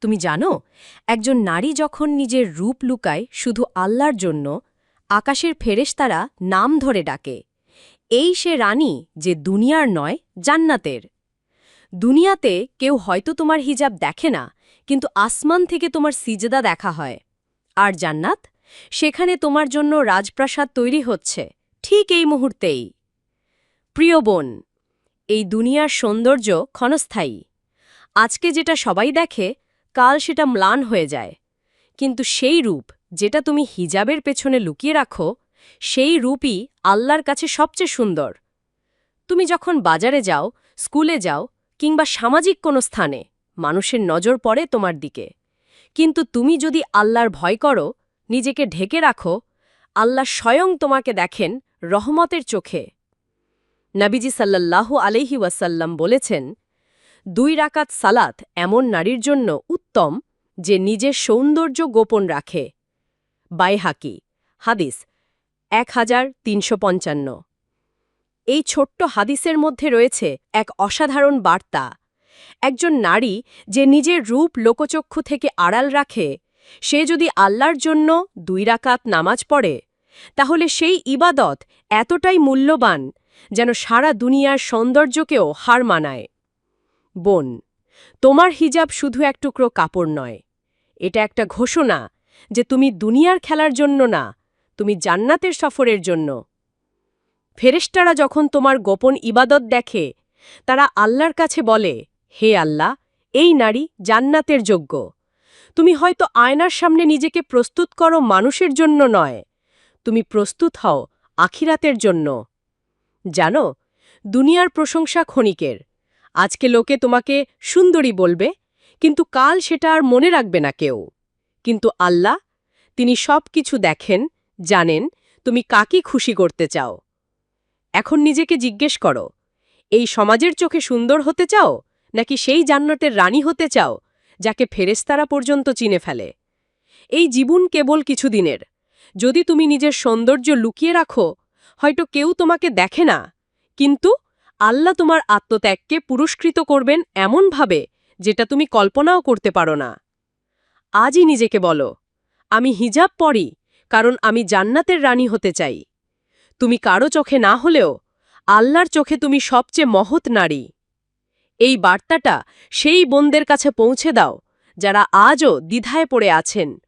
তুমি জানো, একজন নারী যখন নিজের রূপ লুকায় শুধু আল্লাহর জন্য, আকাশের ফেরেশতারা নাম ধরে ডাকে, এই সে রানী যে দুনিয়ার নয়, জান্নাতের। দুনিয়াতে কেউ হয়তো তোমার হিজাব দেখে না, কিন্তু আসমান থেকে তোমার সিজদা দেখা হয়। আর জান্নাত? সেখানে তোমার জন্য রাজপ্রাসাদ তৈরি হচ্ছে, ঠিক এই মুহূর্তেই। প্রিয় বোন, এই দুনিয়ার সৌন্দর্য ক্ষণস্থায়ী। আজকে যেটা সবাই দেখে কাল সেটা ম্লান হয়ে যায়। কিন্তু সেই রূপ যেটা তুমি হিজাবের পেছনে লুকিয়ে রাখো, সেই রূপই আল্লাহর কাছে সবচেয়ে সুন্দর। তুমি যখন বাজারে যাও, স্কুলে যাও কিংবা সামাজিক কোনো স্থানে, মানুষের নজর পড়ে তোমার দিকে। কিন্তু তুমি যদি আল্লাহর ভয় করো, নিজেকে ঢেকে রাখো, আল্লাহ স্বয়ং তোমাকে দেখেন রহমতের চোখে। নাবিজি সাল্লাল্লাহু আলহি ওয়াসাল্লাম বলেছেন, দুই রাকাত সালাত এমন নারীর জন্য উত্তম যে নিজের সৌন্দর্য গোপন রাখে। বাইহাকি, হাদিস, এক হাজার তিনশো পঞ্চান্ন। এই ছোট্ট হাদিসের মধ্যে রয়েছে এক অসাধারণ বার্তা। একজন নারী যে নিজের রূপ লোকচক্ষু থেকে আড়াল রাখে, সে যদি আল্লাহর জন্য দুই রাকাত নামাজ পড়ে, তাহলে সেই ইবাদত এতটাই মূল্যবান যেন সারা দুনিয়ার সৌন্দর্যকেও হার মানায়। বোন তোমার হিজাব শুধু এক টুকরো কাপড় নয়। এটা একটা ঘোষণা যে তুমি দুনিয়ার খেলার জন্য না, তুমি জান্নাতের সফরের জন্য। ফেরেশতারা যখন তোমার গোপন ইবাদত দেখে, তারা আল্লাহর কাছে বলে, হে আল্লাহ, এই নারী জান্নাতের যোগ্য। তুমি হয়তো আয়নার সামনে নিজেকে প্রস্তুত করো মানুষের জন্য নয়, তুমি প্রস্তুত হও আখিরাতের জন্য। জানো, দুনিয়ার প্রশংসা ক্ষণিকের। আজকে লোকে তোমাকে সুন্দরী বলবে, কিন্তু কাল সেটা আর মনে রাখবে না কেউ। কিন্তু আল্লাহ, তিনি সব কিছু দেখেন, জানেন, তুমি কাকে খুশি করতে চাও। এখন নিজেকে জিজ্ঞেস করো, এই সমাজের চোখে সুন্দর হতে চাও, নাকি সেই জান্নাতের রানী হতে চাও, যাকে ফেরেস্তারা পর্যন্ত চিনে ফেলে? এই জীবন কেবল কিছুদিনের। যদি তুমি নিজের সৌন্দর্য লুকিয়ে রাখো, হয়তো কেউ তোমাকে দেখে না। কিন্তু আল্লাহ তোমার আত্মত্যাগকে পুরস্কৃত করবেন এমনভাবে, যেটা তুমি কল্পনাও করতে পারো না। আজই নিজেকে বলো, আমি হিজাব পরি, কারণ আমি জান্নাতের রানী হতে চাই। তুমি কারও চোখে না হলেও, আল্লাহর চোখে তুমি সবচেয়ে মহৎ নারী। এই বার্তাটা সেই বোনদের কাছে পৌঁছে দাও, যারা আজও দ্বিধায় পড়ে আছেন।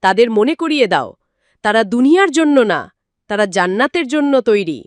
তাদের মনে করিয়ে দাও, তারা দুনিয়ার জন্য না, তারা জান্নাতের জন্য তৈরি।